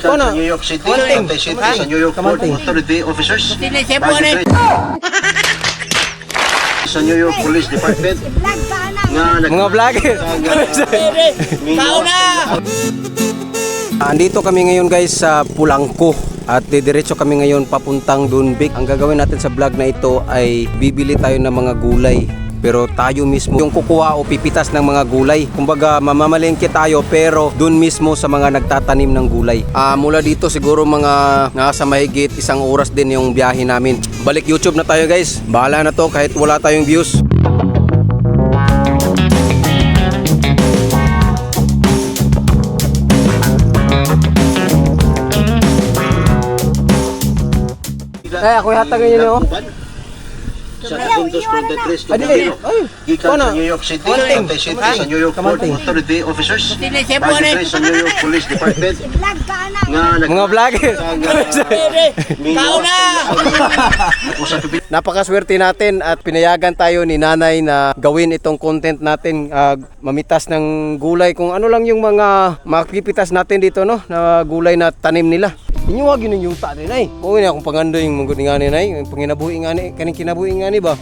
Gikan Ano? sa New York City. Antay City, sa New York Port. Authority officers. Sa New York Police Department nga nag- Mga vlogger. Kao na! Andito kami ngayon guys sa Pulangko at didiretso kami ngayon papuntang Dunbik. Ang gagawin natin sa vlog na ito ay bibili tayo ng mga gulay. Pero tayo mismo yung kukuha o pipitas ng mga gulay. Kumbaga mamamalengke tayo pero dun mismo sa mga nagtatanim ng gulay. Ah, mula dito siguro mga nasa mahigit isang oras din yung biyahe namin. Balik YouTube na tayo guys. Bahala na to kahit wala tayong views. Eh, ako hatag ngayon oh. Sa Frontetres, Ay, dili. Ay, Gikan sa New York City. Antay City, sa New York Port. Authority officers. Magistrate sa New York Police Department nga Mga vlogger. Kao na! Usap Napakaswerte natin at pinayagan tayo ni nanay na gawin itong content natin ah, mamitas ng gulay kung ano lang yung mga makipitas natin dito no na gulay na tanim nila. Inyo wag yun yung yuta ni nay. Oo na akong pangando yung manggut ni nga ni nay, yung panginabuhi nga ni kaning kinabuhi nga ni ba.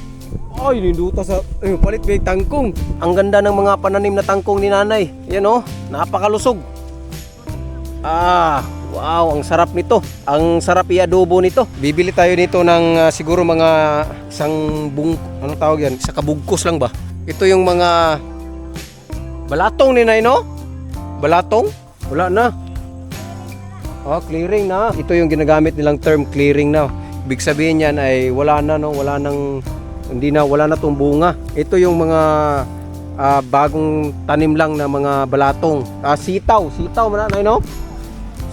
Ay, ninduta sa eh, palit may tangkong. Ang ganda ng mga pananim na tangkong ni nanay. Yan oh, napakalusog. Ah, wow, ang sarap nito. Ang sarap i-adobo nito. Bibili tayo nito ng ah, siguro mga isang bung ano tawag yan? Sa kabugkos lang ba? Ito yung mga balatong ni Nay, no? Balatong? Wala na. Oh, clearing na. Ito yung ginagamit nilang term clearing na. Ibig sabihin yan ay wala na no, wala nang hindi na wala na tong bunga. Ito yung mga ah, bagong tanim lang na mga balatong. Ah, sitaw, sitaw man no?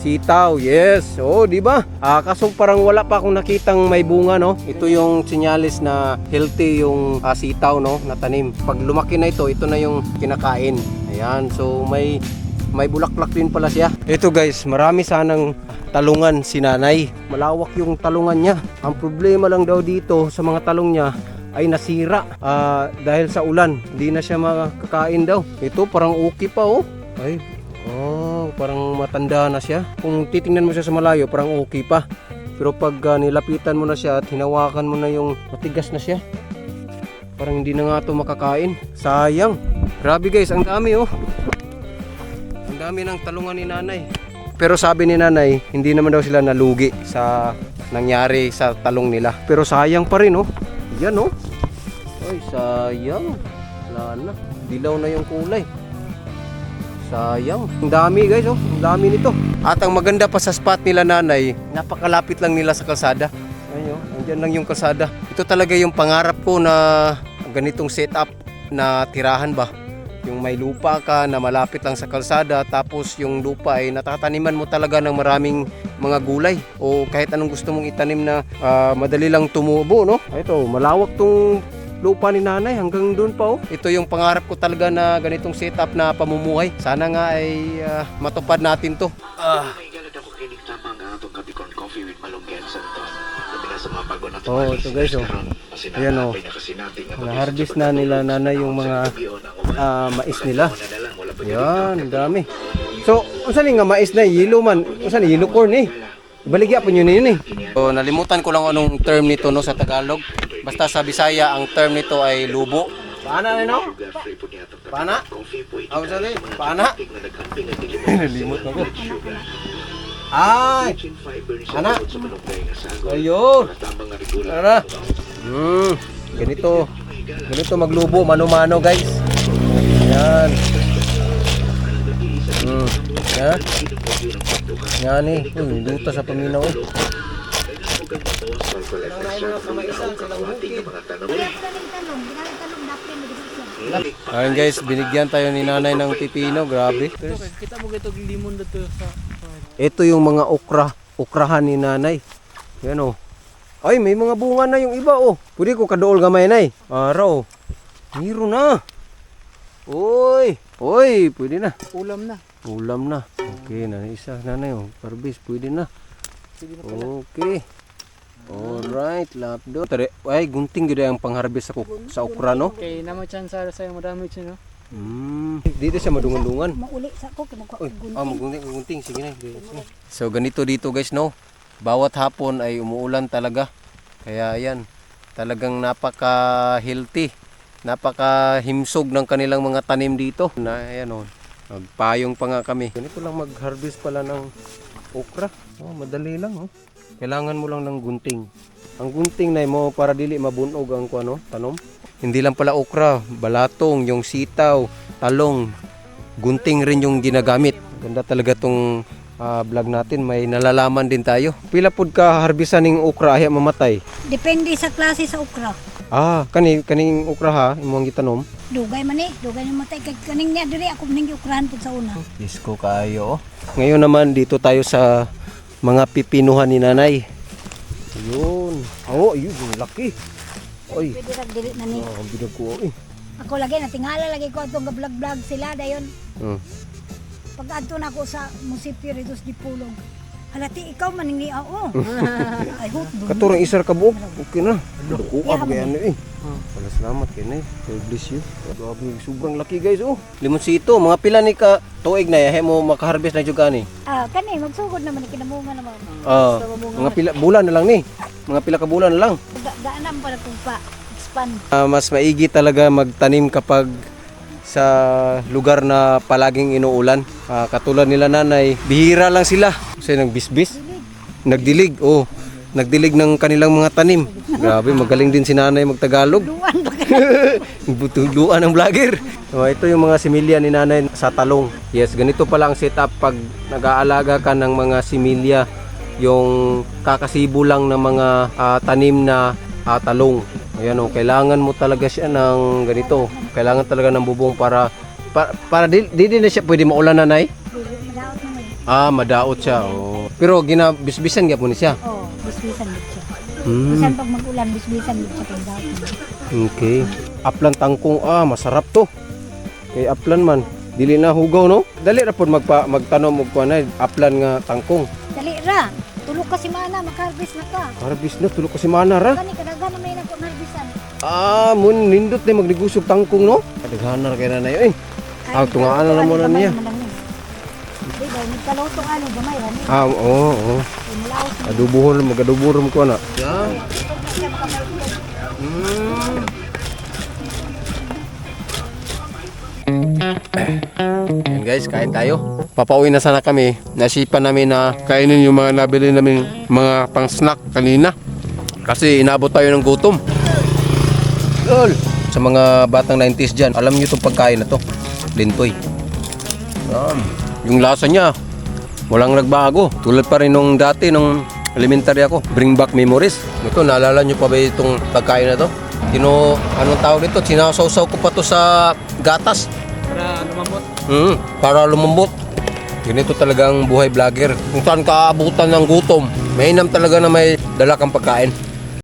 Sitaw, yes. Oh, di ba? Ah, kaso parang wala pa akong nakitang may bunga, no? Ito yung sinyalis na healthy yung ah, sitaw, no? Na tanim. Pag lumaki na ito, ito na yung kinakain. Ayan, so may may bulaklak din pala siya. Ito guys, marami sanang talungan si nanay. Malawak yung talungan niya. Ang problema lang daw dito sa mga talong niya ay nasira Ah, dahil sa ulan. Hindi na siya makakain daw. Ito parang okay pa oh. Ay, oh, parang matanda na siya. Kung titingnan mo siya sa malayo, parang okay pa. Pero pag ah, nilapitan mo na siya at hinawakan mo na yung matigas na siya, parang hindi na nga ito makakain. Sayang. Grabe guys, ang dami oh. Dami ng talungan ni nanay. Pero sabi ni nanay, hindi naman daw sila nalugi sa nangyari sa talong nila. Pero sayang pa rin oh. Yan oh. Ay, sayang. Wala na. Dilaw na yung kulay. Sayang. Ang dami guys oh. Ang dami nito. At ang maganda pa sa spot nila nanay, napakalapit lang nila sa kalsada. Ayun, oh, andyan lang yung kalsada. Ito talaga yung pangarap ko na ganitong setup na tirahan ba. Yung may lupa ka na malapit lang sa kalsada tapos yung lupa ay natataniman mo talaga ng maraming mga gulay o kahit anong gusto mong itanim na ah, madali lang tumubo no. Ito, malawak tong lupa ni nanay hanggang doon pa oh. Ito yung pangarap ko talaga na ganitong setup na pamumuhay. Sana nga ay ah, matupad natin to. Ah. Oh, ito guys, oh. Ayan, oh. Na-harvest na nila nanay yung mga ah, mais nila. Yan, ang dami. So, unsan nga mais na yellow man? Unsan yellow corn eh? Baligya po yun yun eh. So, nalimutan ko lang anong term nito no sa Tagalog. Basta sa Bisaya ang term nito ay lubo. Paana na no? Paana? Ako sorry, paana? Nalimot ako. Ay! Ana? Ayun! Tara! Hmm, ganito. Ganito maglubo, mano-mano guys. Yan. Hmm, yan. Yan eh. Uy, luta sa paminaw eh. Ayun guys, binigyan tayo ni nanay ng pipino. Grabe. Kita mo ito limon dito sa... Ito yung mga okra. Okrahan ni nanay. Yan oh. Ay, may mga bunga na yung iba oh. Pwede ko kadool gamay nay. Araw. Miro na. Uy. Uy, pwede na. Ulam na. Ulam na. Okay, na isa nanay oh. Parbis, pwede na. Sige na Okay. Alright, lapdo. Ay gunting gid ang pangharvest sa sa okra no. Okay, naman chance sa madami siya, no? Hmm. Dito siya madungan-dungan. Mauli sa ko ko ah, magunting, magunting. Sige na. So, ganito dito guys, no? Bawat hapon ay umuulan talaga. Kaya ayan, talagang napaka-healthy. Napaka-himsog ng kanilang mga tanim dito. Na, ayan o, nagpayong pa nga kami. Ganito lang mag-harvest pala ng okra. Oh, madali lang oh. Kailangan mo lang ng gunting. Ang gunting na mo para dili mabunog ang kuano, tanom. Hindi lang pala okra, balatong, yung sitaw, talong, gunting rin yung ginagamit. Ganda talaga tong ah, vlog natin, may nalalaman din tayo. Pila pud ka harbisan ning okra ay mamatay. Depende sa klase sa okra. Ah, kani kaning okra ha, imong gitanom. Dugay man eh, dugay na matay kay kaning niya diri ako ning ukrahan pud sa una. Disco kayo. oh. Ngayon naman dito tayo sa mga pipinuhan ni nanay. Ayun. Oh, ayun, laki. Oy, Pwede ra dili na ni. oh, bidag ko eh. Ako lagi na tingala lagi ko atong vlog-vlog sila dayon. Hmm. Pag adto na ako sa munisipyo rito sa Dipulog. Halati ikaw man ni oo. Ay hope do. Katurang isar ka buok. Okay na. Dukuab kaya ano eh. Wala salamat kay nay. God bless you. Grabe, sobrang laki guys oh. Limonsito, mga pila ni ka tuig na yahe mo makaharvest na jud ani. Ah, kani magsugod naman ni kinamunga naman. Ah, mga pila bulan na lang ni. Mga pila ka bulan na lang. Da- Daanan pa na pa expand. Ah, mas maigi talaga magtanim kapag sa lugar na palaging inuulan. Ah, katulad nila nanay, bihira lang sila. Kasi nagbisbis, nagdilig, oh, nagdilig ng kanilang mga tanim. Grabe, magaling din si nanay magtagalog. Butuluan ng vlogger. So, ito yung mga similya ni nanay sa talong. Yes, ganito pala ang setup pag nag-aalaga ka ng mga similya. Yung kakasibo lang ng mga ah, tanim na ah, talong. Ayan o, kailangan mo talaga siya ng ganito. Kailangan talaga ng bubong para para, para di, di na siya pwede maulan nanay. Madaot naman. Ah, madaot siya. Oh. Pero ginabisbisan niya po ni siya. Oh, bisbisan gid siya. Hmm. Bisan pag mag-ulan bisbisan gid siya kay daot. Okay. Aplan tangkong ah masarap to. Kay aplan man dili na hugaw no. Dali ra pod magpa magtanom og kuan aplan nga tangkong. Dali ra. Tulog ka si mana maka-harvest na ka. Harvest na tulo ko si mana ra. Kani kadagan na may nako harvestan. Ah, mun nindot na magnegosyo og tangkong no. Kadaghanan ra kay nanay eh. Ah, tungaan na mo na niya. Di ba ni kaloto ano gamay ra ni. Ah, oo, oo. Mulaos na. Adubuhon magadubuhon ko na. Yeah. Ito na. Mm. Yan guys, kain tayo. Papauwi na sana kami. Nasipan namin na kainin yung mga nabili namin mga pang snack kanina. Kasi inabot tayo ng gutom. Lol. Sa mga batang 90s dyan, alam nyo itong pagkain na to. Lintoy. Yan. Yung lasa niya, walang nagbago. Tulad pa rin nung dati, nung elementary ako. Bring back memories. Ito, naalala nyo pa ba itong pagkain na to? Tino, anong tawag dito? Sinasawsaw ko pa to sa gatas. Para lumambot. Mm, para lumambot. Ganito talagang buhay vlogger. Kung saan kaabutan ng gutom, mainam talaga na may dala kang pagkain.